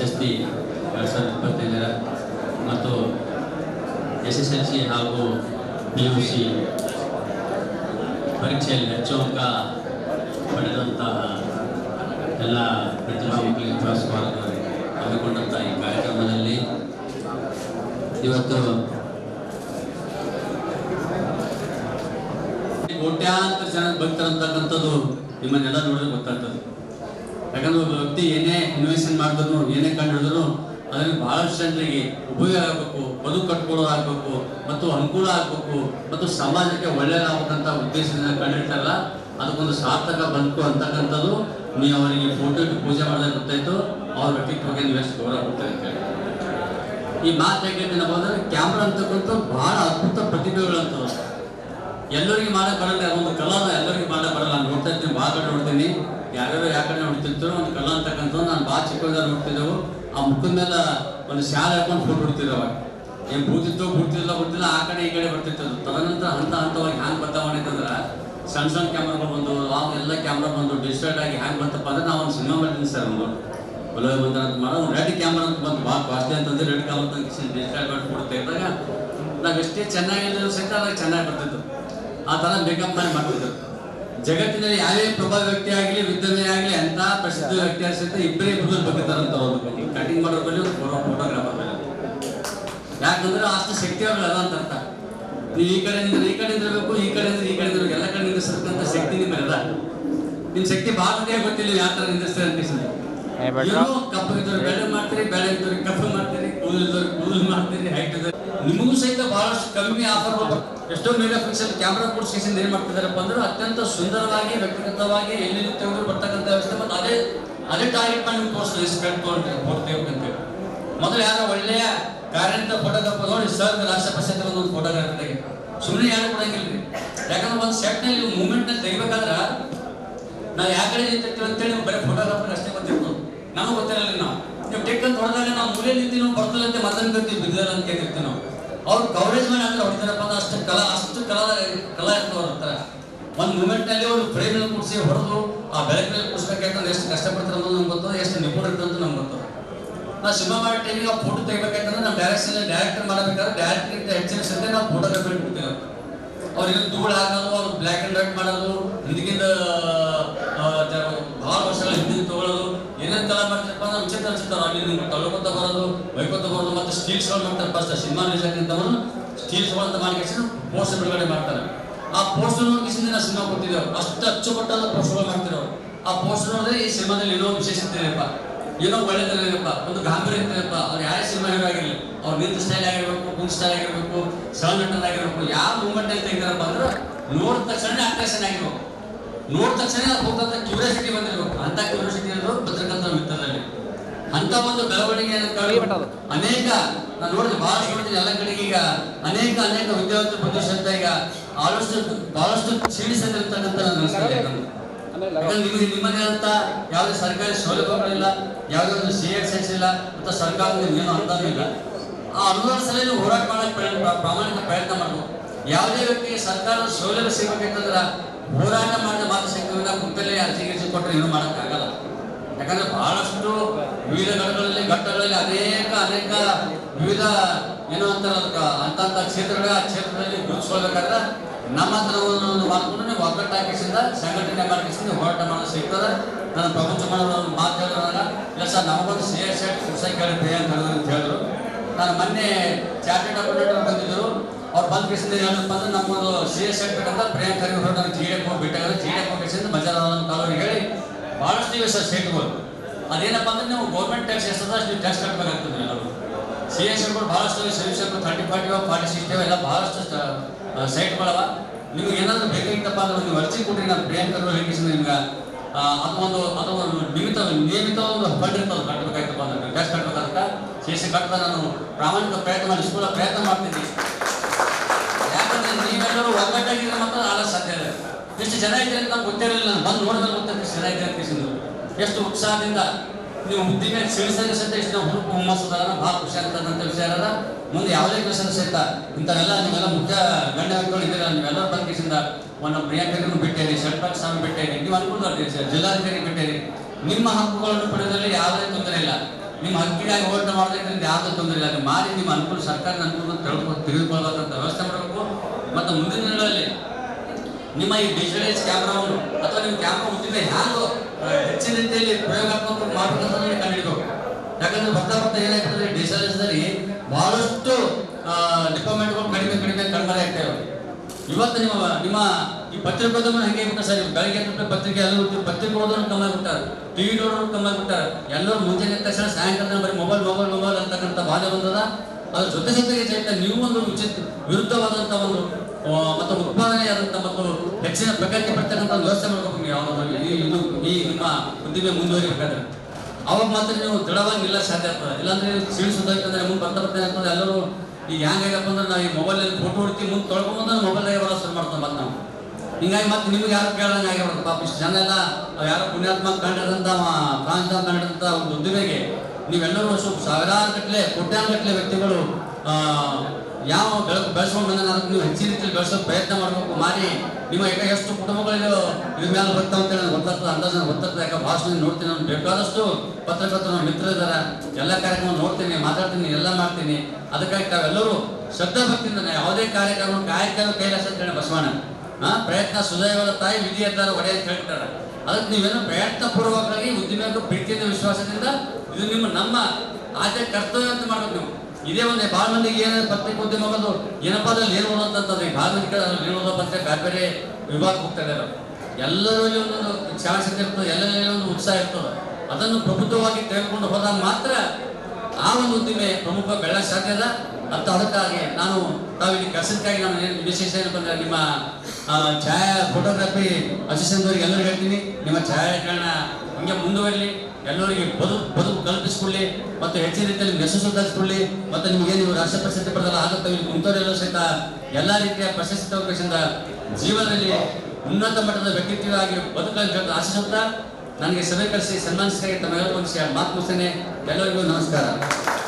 ಪ್ರಶಸ್ತಿ ಎರಡು ಸಾವಿರದ ಇಪ್ಪತ್ತೈದರ ಮತ್ತು ಎಸ್ ಎಸ್ ಎಲ್ ಸಿ ಹಾಗೂ ಪಿ ಯು ಸಿ ಪರೀಕ್ಷೆಯಲ್ಲಿ ಹೆಚ್ಚು ಅಂಕ ಪಡೆದಂತಹ ಎಲ್ಲ ಪ್ರತಿಭಾ ಮಕ್ಕಳಿಗೆ ಹಮ್ಮಿಕೊಂಡಂತಹ ಈ ಕಾರ್ಯಕ್ರಮದಲ್ಲಿ ಇವತ್ತು ಕೋಟ್ಯಾಂತರ ಜನ ಬರ್ತಾರಂತಕ್ಕಂಥದ್ದು ನಿಮ್ಮನ್ನೆಲ್ಲ ನೋಡಿದ್ರೆ ಗೊತ್ತಾಗ್ತದೆ. ಯಾಕಂದ್ರೆ ಒಬ್ಬ ವ್ಯಕ್ತಿ ಏನೇ ಇನ್ವೆಸ್ಟ್ಮೆಂಟ್ ಮಾಡಿದ್ರು ಏನೇ ಕಂಡು ಹಿಡಿದ್ರು ಅದರಲ್ಲಿ ಬಹಳಷ್ಟು ಜನರಿಗೆ ಉಪಯೋಗ ಆಗಬೇಕು, ಬದುಕು ಕಟ್ಕೊಳ್ಳೋದಾಗಬೇಕು ಮತ್ತು ಅನುಕೂಲ ಆಗಬೇಕು, ಮತ್ತು ಸಮಾಜಕ್ಕೆ ಒಳ್ಳೆಯದಾಗಬೇಕಂತ ಉದ್ದೇಶದಿಂದ ಕಂಡಿಡ್ತಾರಲ್ಲ ಅದಕ್ಕೊಂದು ಸಾರ್ಥಕ ಬಂತು ಅಂತಕ್ಕಂಥದ್ದು ನೀವು ಅವರಿಗೆ ಫೋಟೋ ಪೂಜೆ ಮಾಡಿದಾಗ ಗೊತ್ತಾಯ್ತು, ಅವ್ರ ವ್ಯಕ್ತಿತ್ವಕ್ಕೆ ನೀವು ಎಷ್ಟು ಗೌರವ ಈ ಮಾತು ಹೇಗೆ ಬಂದ್ರೆ ಕ್ಯಾಮ್ರಾ ಅಂತಕ್ಕಂಥ ಬಹಳ ಅದ್ಭುತ ಪ್ರತಿಭೆಗಳಂತ ಎಲ್ಲರಿಗೆ ಮಾಡಕ್ ಬರಲ್ಲ, ಒಂದು ಕಲಾದ ಎಲ್ಲರಿಗೆ ಮಾಡಕ್ ಬರಲ್ಲ ನೋಡ್ತಾ ಇರ್ತೀನಿ ಭಾಳ ನೋಡ್ತೀನಿ. ಯಾರ್ಯಾರು ಯಾಕಡೆ ನೋಡ್ತಿರ್ತಾರೋ ಒಂದು ಕಲ್ಲ ಅಂತಕ್ಕಂಥ ನಾನು ಭಾಳ ಚಿಕ್ಕದಾಗ ನೋಡ್ತಿದ್ದೆವು. ಆ ಮುಖದ ಮೇಲೆ ಒಂದು ಶಾಲೆ ಹಾಕೊಂಡು ಫೋಟೋ ಹೊಡ್ತಿದ್ರು ಅವಾಗ. ಏನ್ ಬೂತಿಲ್ಲ ಭೂತಿಲ್ಲ ಗೊತ್ತಿಲ್ಲ. ಆ ಕಡೆ ಈ ಕಡೆ ಬರ್ತಿತ್ತು ತದನಂತರ ಹಂತ ಹಂತವಾಗಿ ಹ್ಯಾಂಗ್ ಬರ್ತಾವ ಅಂತಂದ್ರೆ ಸಣ್ಣ ಸಣ್ಣ ಕ್ಯಾಮ್ರಾಗಳು ಬಂದು ಆ, ಎಲ್ಲ ಕ್ಯಾಮ್ರಾ ಬಂದು ಡಿಜಿಟಲ್ ಆಗಿ ಹ್ಯಾಂಗ್ ಬಂತಪ್ಪ ಅಂದ್ರೆ ನಾವು ಒಂದು ಸಿನಿಮಾ ಮಾಡಿದ್ವಿ ಸರ್ ಒಂದು. ಒಲವೆ ಬಂದ ಅಂತ ಮಾಡೋ ರೆಡ್ ಕ್ಯಾಮ್ರಾ ಅಂತ ಬಂದು ಭಾಳ ಕಾಸ್ಟ್ಲಿ ಅಂತಂದ್ರೆ ರೆಡ್ ಕ್ಯಾಮ್ರಾ ಅಂತ ಡಿಜಿಟಲ್ ಮಾಡಿ ಕೊಡ್ತಾ ಇದ್ದಾಗ ನಾವು ಎಷ್ಟೇ ಚೆನ್ನಾಗಿಲ್ಲ ಸಹಿತ ಅದಾಗ ಚೆನ್ನಾಗಿ ಬರ್ತಿತ್ತು. ಆ ಥರ ಮೇಕಪ್ ಮಾಡಿ ಮಾಡ್ತಿದ್ರು ಜಗತ್ತಿನಲ್ಲಿ ಯಾವೇ ಪ್ರಭಾವ ವ್ಯಕ್ತಿ ಆಗಲಿ ವಿದ್ಯಮೆ ಆಗಲಿ ಅಂತ ಪ್ರಸಿದ್ಧ ವ್ಯಕ್ತಿ ಸಹಿತ ಇಬ್ಬರೇ ಇಬ್ಬರು ಬಗ್ಗಿತಾರಂತ ಒಂದು ಕಟಿಂಗ್ ಮಾಡೋ ಬಳಿ ಫೋಟೋಗ್ರಾಫರ್ ಮೇಲೆ ಯಾಕಂದ್ರೆ ಅಷ್ಟು ಶಕ್ತಿ ಅವ್ರಲ್ಲ ಅಂತ ಅರ್ಥ. ನೀವು ಈ ಕಡೆಯಿಂದ ಈ ಕಡೆಯಿಂದ ಇರಬೇಕು ಈ ಕಡೆಯಿಂದ ಈ ಕಡೆಯಿಂದ ಇರ್ಬೇಕು ಎಲ್ಲ ಕಡೆ ನಿಂದಿಸತಕ್ಕಂಥ ಶಕ್ತಿ ನಿಮ್ ಅದ ನಿಮ್ ಶಕ್ತಿ ಭಾರತೀಯ ಗೊತ್ತಿಲ್ಲ ಯಾವ ತರ ನಿಂದಿಸ್ತಾರೆ ಅಂತ ಕಪ್ಪು ಇದ್ದವ್ರು ಬೆಳೆ ಮಾಡ್ತೀರಿ ಬೆಳೆ ಇದ್ದವ್ರಿಗೆ ಕಪ್ಪು ಮಾಡ್ತೀರಿ ಕೂದಲು ಮಾಡ್ತೀರಿ ಹೈಟ್ ಇದೆ ನಿಮಗೂ ಸಹಿತ ಬಹಳಷ್ಟು ಕಮ್ಮಿ ಆಫರ್ ಎಷ್ಟೋ ಮೆಗಾ ಪಿಕ್ಸೆಲ್ ಕ್ಯಾಮ್ರಾ ಕೊಡ್ಸ್ಕೇಸಿಂದ ಏನ್ ಮಾಡ್ತಿದಾರಪ್ಪ ಅಂದ್ರೆ ಅತ್ಯಂತ ಸುಂದರವಾಗಿ, ವ್ಯಕ್ತಿಗತವಾಗಿ ಎಲ್ಲೆಲ್ಲಿ ತೆಗೆದ್ರು ಬರ್ತಕ್ಕಂಥ ವ್ಯವಸ್ಥೆ ಮತ್ತೆ ಅದೇ ಅದೇ ಟಾರ್ಗೆಟ್ ಮಾಡಿ ನಿಮ್ಗೆ ತೋರಿಸ್ತಾರೆ ಸ್ಪೆಂಡ್ ಕಟ್ ಅಂತ ಫೋಟೋ ತೆಗಿಬೇಕಂತೇಳಿ ಮೊದಲು ಯಾರೋ ಒಳ್ಳೆಯ ಕಾರ್ಯಂತ ಫೋಟೋಗ್ರಾಫರ್ ನೋಡಿ ಸರ್ ರಾಷ್ಟ್ರಪತಿ ಒಂದು ಫೋಟೋಗ್ರಾಫರ್ ತೆಗಿ ಸುಮ್ಮನೆ ಯಾರು ಕೊಡಂಗಿಲ್ರಿ. ಯಾಕಂದ್ರೆ ಒಂದು ಸೆಟ್ನಲ್ಲಿ ತೆಗಿಬೇಕಾದ್ರೆ, ನಾವು ಯಾವ ಕಡೆ ನಿಂತಿರ್ತೀವಿ ಅಂತೇಳಿ ಬರೀ ಫೋಟೋಗ್ರಾಫರ್ ಅಷ್ಟೇ ಗೊತ್ತಿರ್ಬೋದು ನಮಗೆ ಗೊತ್ತಿರಲಿಲ್ಲ ನಾವು. ನೀವು ಟೆಕ್ ಅಂತ ಹೊಡೆದಾಗ ನಾವು ಮೂಲೆ ನಿಂತೀವಿ ನಾವು ಬರ್ತಲ್ಲ ಅಂತ ಮತ್ತೊಂದು ಕರ್ತೀವಿ ಬಿದ್ದಲ್ಲ ಅಂತ ಕೇಳಿರ್ತೀವಿ ನಾವು. ಅವ್ರು ಕವರೇಜ್ ಮೇಲೆ ಅಂದ್ರೆ ಹೊಡಿತಾರಪ್ಪ ಅಂದ್ರೆ ಅಷ್ಟು ಕಲಾ ಅಷ್ಟು ಕಲಾ ಕಲಾ ಇರ್ತದೆ ಅವ್ರ ಹತ್ರ. ಒಂದು ಮೂಮೆಂಟ್ನಲ್ಲಿ ಅವರು ಫ್ರೇಮ್ ಅಲ್ಲಿ ಕೂಡಿಸಿ ಹೊಡೆದು ಆ ಬೆಳಕಿನಲ್ಲಿ ಕೂಡಿಸ್ಬೇಕಂತಂದ್ರೆ ಎಷ್ಟು ಕಷ್ಟಪಡ್ತಾರೆ ಅನ್ನೋದು ನಮ್ಗೆ ಗೊತ್ತು, ಎಷ್ಟು ನಿಪುಣ ಇರ್ತದೆ ಅಂತ ನಮ್ಗೆ ಗೊತ್ತದ ನಾವು ಸಿನಿಮಾ ಮಾಡೋ ಟೈಮಿಗೆ ಆ ಫೋಟೋ ತೆಗಿಬೇಕಂತಂದ್ರೆ ನಮ್ಮ ಡೈರೆಕ್ಷನ್ ಡೈರೆಕ್ಟರ್ ಮಾಡಬೇಕಾದ್ರೆ ಡೈರೆಕ್ಟರ್ ಹೆಚ್ಚಿನ ನಾವು ಫೋಟೋಗ್ರಫಿ ಬಿಡ್ತೀವಿ ಅವ್ರಿಗೆ ಧೂಳು ಹಾಕೋದು ಅವ್ರು ಬ್ಲ್ಯಾಕ್ ಅಂಡ್ ವೈಟ್ ಮಾಡೋದು, ಹಿಂದಿಗಿಂದ ಅಂದ್ರೆ ವಿಚಿತ್ರ ಅನ್ಸುತ್ತೆ ಅಲ್ಲಿ ನಿಮ್ಗೆ ತಳ್ಕೊತ ಬರೋದು ಬೈಕೊತ ಬರೋದು ಮತ್ತೆ ಸ್ಟೀಲ್ಸ್ ಮಾಡ್ತಾರೆ ಫಸ್ಟ್ ಸಿನಿಮಾ ರಿಲೀಸ್ ಸ್ಟೀಲ್ಸ್ ಸ್ಟೀಲ್ಸ್ಗಳಂತ ಮಾಡಿ ಪೋಸ್ಟ್ ಬಿಡುಗಡೆ ಮಾಡ್ತಾರೆ. ಆ ಪೋಸ್ಟ್ ನೋಡಿಸಿದ ನಾವು ಸಿನಿಮಾ ಕೊಟ್ಟಿದ್ದೇವೆ ಅಷ್ಟು ಅಚ್ಚುಕಟ್ಟಾದ ಪೋಸ್ಟ್ಗಳು ಮಾಡ್ತಿರೋ ಆ ಪೋಸ್ಟ್ ನೋಡಿದ್ರೆ ಈ ಸಿನಿಮಾದಲ್ಲಿ ಏನೋ ವಿಶೇಷತೆ ಇದೆಯಪ್ಪ ಏನೋ ಒಳ್ಳೆದಿರಪ್ಪ ಒಂದು ಗಾಂಭೀರ್ಯ ಇರ್ತದಪ್ಪ ಅವ್ರು ಯಾರೇ ಸಿನಿಮಾ ಹೀರೋ ಆಗಿರಲಿ, ಅವ್ರು ನಿಂತು ಸ್ಟೈಲ್ ಆಗಿರ್ಬೇಕು ಕುಂಗ್ ಸ್ಟೈಲ್ ಆಗಿರ್ಬೇಕು ಸಹ ನಟನಾಗಿರ್ಬೇಕು ಯಾವ ಮೂಮೆಂಟ್ ಅಂತ ಇದ್ದಾರಪ್ಪ ಅಂದ್ರೆ ನೋಡಿದ ತಕ್ಷಣ ಅಟ್ರಾಕ್ಷನ್ ಆಗಿರ್ಬೇಕು. ನೋಡಿದ ತಕ್ಷಣ ಹೋಗಂತ ಕ್ಯೂರಿಯಾಸಿಟಿ ಬಂದಿರ್ಬೇಕು. ಅಂತ ಕ್ಯೂರಿಯಾಸಿಟಿ ಇರೋದು ಪತ್ರಕರ್ತರ ಮಿತ್ರದಲ್ಲಿ ಅಂತ ಒಂದು ಬೆಳವಣಿಗೆ ಅನೇಕ ನಾನು ನೋಡಿದ್ರೆ ಬಹಳಷ್ಟು ನೋಡಿದ್ರೆ ಎಲ್ಲ ಕಡೆಗೆ ಈಗ ಅನೇಕ ಅನೇಕ ವಿದ್ಯಾವಂತ ಪ್ರತಿಶತ ಈಗ ಬಹಳಷ್ಟು ಬಹಳಷ್ಟು ಕ್ಷೀಣಿಸದಿರ್ತಕ್ಕಂಥ ನಿಮಗೆ. ನಿಮ್ಮದೇ ಅಂತ ಯಾವುದೇ ಸರ್ಕಾರಿ ಸೌಲಭ್ಯಗಳಿಲ್ಲ ಯಾವುದೇ ಒಂದು ಸಿ ಎಸ್ ಎಸ್ ಇಲ್ಲ ಮತ್ತು ಸರ್ಕಾರದ ಏನು ಅನುದಾನ ಇಲ್ಲ. ಆ ಅನುದಾನ ಸಲ ನೀವು ಹೋರಾಟ ಪ್ರಯ- ಪ್ರಾಮಾಣಿಕ ಪ್ರಯತ್ನ ಮಾಡಬೇಕು ಯಾವುದೇ ವ್ಯಕ್ತಿಗೆ ಸರ್ಕಾರದ ಸೌಲಭ್ಯ ಸಿಗಬೇಕಂತಂದ್ರೆ ಹೋರಾಟ ಮಾಡಿದ ಮಾತ್ರ ಸಿಗ್ತದೆ ಕುಂತಲ್ಲೇ ಅರ್ಜಿ ಗಿರ್ಜಿ ಕೊಟ್ಟರೆ ಏನು ಮಾಡೋಕ್ಕಾಗಲ್ಲ. ಯಾಕಂದ್ರೆ ಬಹಳಷ್ಟು ವಿವಿಧ ಘಟಗಳಲ್ಲಿ ಘಟ್ಟಗಳಲ್ಲಿ ಅನೇಕ ಅನೇಕ ವಿವಿಧ ಏನೋ ಅಂತಾರ ಅಂತ ಕ್ಷೇತ್ರಗಳ ಆ ಕ್ಷೇತ್ರದಲ್ಲಿ ಗುರುತಿಸ್ಕೊಳ್ಬೇಕಾದ್ರೆ ನಮ್ಮ ಹತ್ರ ಒಂದು ಮಾಡ್ಕೊಂಡು ಒಗ್ಗಟ್ಟು ಹಾಕಿಸಿಂದ, ಸಂಘಟನೆ ಮಾಡಿಸಿಂದ ಹೋರಾಟ ಮಾಡೋದು ಸಿಗ್ತದೆ ನನ್ನ ಪ್ರಪಂಚ ಮಾಡೋದು ಮಾತು ಇಲ್ಲ ಸರ್, ನಮಗೊಂದು ಸಿ ಎಸ್ ಎಟ್ ಪುಸ್ತಕ ಅಂತ ಹೇಳಿದ್ರು ಅಂತ ಹೇಳಿದ್ರು. ನಾನು ಮೊನ್ನೆ ಚಾರ್ಟೆಡ್ ಅಕೌಂಟೆಂಟ್ ಬಂದಿದ್ದರು ಅವ್ರು ಬಂದ ಕಿಸಿಂದ ಏನಪ್ಪ ಅಂದ್ರೆ ನಮ್ಮದು ಸಿ ಎಸ್ ಎಟ್ ಬೇಕಂತ ಪ್ರಿಯಾಂಕರಿಗೆ ಹೊರಟು ಜಿ ಡಿ ಹೋಗಿ ಬಿಟ್ಟಾಗ ಜಿ ಡಿ ಹೋಗಿ ಅಂತ ಕಾಲೋರಿಗೆ ಹೇಳಿ ಬಹಳಷ್ಟು ದಿವಸ ಸ್ಟೇಟ್ಗಳು ಅದೇನಪ್ಪ ಅಂದ್ರೆ ನೀವು ಗೌರ್ಮೆಂಟ್ ಟ್ಯಾಕ್ಸ್ ಎಷ್ಟದ ನೀವು ಟ್ಯಾಕ್ಸ್ ಕಟ್ಟಬೇಕಾಗ್ತದೆ ಎಲ್ಲರೂ ಸಿ ಎಸ್ ಎಫ್ ಭಾಳಷ್ಟು service thirty forty forty sixty ಎಲ್ಲ ಭಾಳಷ್ಟು ಸೈಟ್ಗಳವ ನಿಮ್ಗೆ ಏನಾದ್ರು ಬೇಕಾಗಿತ್ತಪ್ಪ ಅಂದ್ರೆ ನೀವು ಅರ್ಜಿ ಕೊಟ್ರಿ ನಾನು ಪ್ರಿಯಾಂಕರು ಹೇಳಿಸಿ ನಿಮ್ಗೆ. ಅದು ಒಂದು ಅದು ಒಂದು ನಿಮಿತ್ತ, ನಿಯಮಿತ ಒಂದು ಫಂಡ್ ಇರ್ತದೆ ಕಟ್ಟಬೇಕಾಯ್ತಪ್ಪ ಅಂದ್ರೆ. ಟ್ಯಾಕ್ಸ್ ಕಟ್ಟಬೇಕಾದಂತ ಸಿ ಎಸ್ ಕಟ್ಟದ ನಾನು ಪ್ರಾಮಾಣಿಕ ಪ್ರಯತ್ನ ಮಾಡಿ ಸ್ಕೂಲ ಪ್ರಯತ್ನ ಮಾಡ್ತೀನಿ. ಯಾಕಂದ್ರೆ ನೀವೆಲ್ಲರೂ ಒಗ್ಗಟ್ಟಾಗಿದ್ರೆ ಮಾತ್ರ ಆಳ ಸಾಧ್ಯ. ಎಷ್ಟು ಜನ ಇದ್ದಾರೆ ಅಂತ ಗೊತ್ತಿರಲಿಲ್ಲ. ನಾನು ಬಂದು ನೋಡಿದ್ರೆ ಗೊತ್ತಾಗ್ತದೆ ಜನ ಇದ್ದಾರೆ. ಎಷ್ಟು ಉತ್ಸಾಹದಿಂದ ನೀವು ಉದ್ದಿಮೆ ಸಿಳಿಸಿದ್ರೆ ಸಹಿತ ಎಷ್ಟು ನಾವು ಹುಡುಕು ಹುಮ್ಮಸ್ಸದ ಭಾಳ ಖುಷಿ ಆಗ್ತದಂತ ವಿಚಾರ ಅದ. ಮುಂದೆ ಯಾವುದೇ ಕೆಲಸ ಸಹಿತ ಇಂಥವೆಲ್ಲ ನೀವೆಲ್ಲ ಮುಖ್ಯ ಗಂಡ ಹಾಕೊಂಡು ಇದ್ದೀರ ನೀವೆಲ್ಲರೂ ಬಂದ ಕೇಸಿಂದ ಒಂದು ಪ್ರಿಯಾಂಕರನ್ನು ಬಿಟ್ಟೇರಿ ಶಟ್ಪಾಕ್ ಸ್ವಾಮಿ ಬಿಟ್ಟೇರಿ ನೀವು ಅನ್ಕೊಂಡ್ರಿ ಜಿಲ್ಲಾಧಿಕಾರಿ ಬಿಟ್ಟೇರಿ ನಿಮ್ಮ ಹಕ್ಕುಗಳನ್ನು ಪಡೆದಲ್ಲಿ ಯಾವುದೇ ತೊಂದರೆ ಇಲ್ಲ. ನಿಮ್ಮ ಹಕ್ಕಿಗಾಗಿ ಹೋರಾಟ ಮಾಡೋದ್ರಿಂದ ಯಾವುದೇ ತೊಂದರೆ ಇಲ್ಲ. ಮಾರಿ ಮಾಡಿ ನಿಮ್ಮ ಅನುಕೂಲ ಸರ್ಕಾರದ ಅನುಕೂಲ ತಿಳ್ಕೊ ತಿಳಿದುಕೊಳ್ಳಬೇಕಂತ ವ್ಯವಸ್ಥೆ ಮಾಡಬೇಕು. ಮತ್ತು ಮುಂದಿನ ದಿನಗಳಲ್ಲಿ ನಿಮ್ಮ ಈ ಡಿಜಿಟಲೈಸ್ ಕ್ಯಾಮ್ರಾವನ್ನು ಅಥವಾ ನಿಮ್ಮ ಕ್ಯಾಮ್ರಾ ಉದ್ದಿಮೆ ಹ್ಯಾಂಗು ಹೆಚ್ಚಿನ ರೀತಿಯಲ್ಲಿ ಪ್ರಯೋಗಾತ್ಮಕ ಮಾಡಬೇಕಂತ ಕಂಡಿದ್ದು ಯಾಕಂದ್ರೆ ಬರ್ತಾ ಬರ್ತಾ ಏನಾಗ್ತದೆ? ಡಿಜಿಟಲೈಸ್ನಲ್ಲಿ ಬಹಳಷ್ಟು ಡಿಪಾರ್ಟ್ಮೆಂಟ್ಗಳು ಕಡಿಮೆ ಕಡಿಮೆ ಕಣ್ಮರೆ ಆಗ್ತವೆ ಇವತ್ತು ನಿಮ್ಮ ನಿಮ್ಮ ಈ ಪತ್ರಿಕೋದ್ಯಮ ಹೆಂಗೆ ಬಿಟ್ಟ ಸರ್? ಬೆಳಗ್ಗೆ ಪತ್ರಿಕೆ ಎಲ್ಲರೂ. ಪತ್ರಿಕೆ ಓದೋರು ಕಮ್ಮಿ ಆಗ್ಬಿಟ್ಟಾರೆ. ಟಿವಿ ನೋಡೋರು ಕಮ್ಮಿ ಆಗ್ಬಿಟ್ಟಾರೆ. ಎಲ್ಲರೂ ಮುಂಜಾನೆ ತಕ್ಷಣ ಸಾಯಂಕಾಲ ಬರೀ ಮೊಬೈಲ್ ಮೊಬೈಲ್ ಮೊಬೈಲ್ ಅಂತಕ್ಕಂಥ ಬಾಧೆ ಬಂದದ. ಅದ್ರ ಜೊತೆ ಜೊತೆಗೆ ಸಹಿತ ನೀವು ಒಂದು ಉಚಿತ ವಿರುದ್ಧವಾದಂಥ ಒಂದು ಮತ್ತು ಉತ್ಪಾದನೆಯಾದಂಥ ಮತ್ತು ಹೆಚ್ಚಿನ ಪ್ರಗತಿ ಬರ್ತಕ್ಕಂಥ ವ್ಯವಸ್ಥೆ ಮಾಡ್ಬೇಕು ನೀವು ಈ ಇದು ಈ ನಿಮ್ಮ ಉದ್ದಿಮೆ ಮುಂದುವರಿಬೇಕಾದ್ರೆ. ಅವಾಗ ಮಾತ್ರ ನೀವು ದೃಢವಾಗಿ ನಿಲ್ಲ ಸಾಧ್ಯ ಆಗ್ತದೆ. ಇಲ್ಲಾಂದ್ರೆ ಸೀಳಿಸೋದಾಯ್ತಂದ್ರೆ ಮುಂದೆ ಬರ್ತಾ ಬರ್ತಾ ಅಂತಂದ್ರೆ ಎಲ್ಲರೂ ಈಗ ಹೆಂಗಾಗಪ್ಪ ಅಂದ್ರೆ ನಾವು ಈ ಮೊಬೈಲಲ್ಲಿ ಫೋಟೋ ಹೊಡ್ತೀವಿ ಮುಂದೆ ತೊಳ್ಕೊಂಬಂದ್ರೆ ಮೊಬೈಲ್ನಾಗೆ ಬರೋ ಶುರು ಮಾಡ್ತಾನೆ ಮತ್ತೆ ನಾವು. ಹಿಂಗಾಗಿ ಮತ್ತೆ ನಿಮ್ಗೆ ಯಾರು ಕೇಳಂಗೆ ಆಗಿರ್ಬೋದು ಪಾಪ ಇಷ್ಟು ಜನ ಎಲ್ಲ ಯಾರು ಪುಣ್ಯಾತ್ಮ ಕಂಡಿರೋದಂಥ ಪ್ರಾಂತ ಕಂಡಿರೋದಂಥ ಒಂದು ಉದ್ದಿಮೆಗೆ ನೀವೆಲ್ಲರೂ ಸಾವಿರಾರು ಗಟ್ಟಲೆ ಕೋಟ್ಯಾಂಗಟ್ಟಲೆ ವ್ಯಕ್ತಿಗಳು ಆ, ಯಾವ ಬೆಳಕು ಬೆಳೆಸ್ಕೊಂಡು ಅದಕ್ಕೆ ನೀವು ಹೆಚ್ಚಿನ ರೀತಿಯಲ್ಲಿ ಬೆಳೆಸೋ ಪ್ರಯತ್ನ ಮಾಡಬೇಕು. ಮಾರಿ, ನಿಮ್ಮ ಈಗ ಎಷ್ಟು ಕುಟುಂಬಗಳಿಗೆ ಇದ್ರ ಮೇಲೆ ಬರ್ತಾವ ಅಂತ ಹೇಳಿ ಗೊತ್ತಾಗ್ತದೆ ಅಂದಾಜು ನಾನು ಗೊತ್ತಾಗ್ತದೆ ಯಾಕೆ ಭಾಷಣ ನೋಡ್ತೀನಿ. ನಾನು ಬೇಕಾದಷ್ಟು ಪತ್ರಕರ್ತರು ಮಿತ್ರ ಇದ್ದಾರೆ. ಎಲ್ಲ ಕಾರ್ಯಕ್ರಮ ನೋಡ್ತೀನಿ, ಮಾತಾಡ್ತೀನಿ, ಎಲ್ಲ ಮಾಡ್ತೀನಿ. ಅದಕ್ಕಾಗಿ ತಾವೆಲ್ಲರೂ ಶ್ರದ್ಧಾ ಭಕ್ತಿಯಿಂದ ಯಾವುದೇ ಕಾರ್ಯಕ್ರಮ ಕಾಯಕವೇ ಕೈಲಾಸ ಅಂತ ಹೇಳಿ ಬಸವಣ್ಣ. ಆ, ಪ್ರಯತ್ನ ಸುದೈವದ ತಾಯಿ, ವಿಧಿ ಎದ್ದಾರ ಒಡೆಯ ಅಂತ ಹೇಳ್ತಾರೆ. ಅದಕ್ಕೆ ನೀವೇನು ಪ್ರಯತ್ನ ಪೂರ್ವಕವಾಗಿ ಉದ್ದಿಮೆಗೂ ಪ್ರೀತಿಯಿಂದ, ವಿಶ್ವಾಸದಿಂದ, ಇದು ನಿಮ್ಮ ನಮ್ಮ ಆದ್ಯ ಕರ್ತವ್ಯ ಅಂತ ಮಾಡ್ಬೇಕು ನೀವು. ಇದೇ ಒಂದೇ ಭಾಳ ಮಂದಿಗೆ ಏನಾದ್ರು ಪತ್ರಿಕೆ ಉದ್ಯಮ ಬಂದು ಏನಪ್ಪ ಅದ್ರಲ್ಲಿ ಏನು ಅಂತಂದ್ರೆ ಏನು ಓದೋ ಪತ್ರಿಕೆ ಬೇರೆ ಹೋಗ್ತಾ ಇದ್ದಾರೆ ಎಲ್ಲರಲ್ಲಿ ಒಂದೊಂದು ಶಾಸಕ ಇರ್ತದೆ, ಎಲ್ಲರಲ್ಲಿ ಒಂದು ಉತ್ಸಾಹ ಇರ್ತದೆ. ಅದನ್ನು ಪ್ರಬುದ್ಧವಾಗಿ ತೆಗೆದುಕೊಂಡು ಹೋದಾಗ ಮಾತ್ರ ಆ ಒಂದು ಉದ್ದಿಮೆ ಪ್ರಮುಖ ಬೆಳೆಯಕ್ಕೆ ಸಾಧ್ಯದ ಅಂತ ಅದಕ್ಕಾಗಿ ನಾನು ತಾವಿಲ್ಲಿ ಕೆಲಸಕ್ಕಾಗಿ ನಾನು ಏನು ವಿಶೇಷ ಏನಪ್ಪ ಅಂದ್ರೆ ನಿಮ್ಮ ಛಾಯಾ ಫೋಟೋಗ್ರಫಿ ಅಸಿಸ್ಟೆಂಟ್ ಅವರಿಗೆ ಎಲ್ಲರೂ ಹೇಳ್ತೀನಿ. ನಿಮ್ಮ ಛಾಯಾಗ್ರಹಣ ಹಂಗೆ ಮುಂದುವರಲಿ. ಎಲ್ಲರಿಗೆ ಬದುಕು ಬದುಕು ಕಲ್ಪಿಸಿಕೊಳ್ಳಿ ಮತ್ತು ಹೆಚ್ಚಿನ ರೀತಿಯಲ್ಲಿ ಯಶಸ್ಸು ಸಾಧಿಸಿಕೊಳ್ಳಿ ಮತ್ತು ನಿಮಗೆ ನೀವು ರಾಷ್ಟ್ರ ಪ್ರಶಸ್ತಿ ಪಡೆದಲ್ಲ ಆಗುತ್ತೆ ಇಲ್ಲಿ ಕುಂತವರೆಲ್ಲೂ ಸಹಿತ ಎಲ್ಲ ರೀತಿಯ ಪ್ರಶಸ್ತಿ ಅವಕಾಶದಿಂದ ಜೀವನದಲ್ಲಿ ಉನ್ನತ ಮಟ್ಟದ ವ್ಯಕ್ತಿತ್ವವಾಗಿ ಬದುಕಲು ಜೊತೆ ಆಶಿಸುತ್ತಾ ನನಗೆ ಸಭೆ ಕರೆಸಿ ಸನ್ಮಾನಿಸಿದ ತಮ್ಮೆಲ್ಲರಿಗೂ ಮಾತು ಮುಗಿಸ್ತೇನೆ ಎಲ್ಲರಿಗೂ ನಮಸ್ಕಾರ.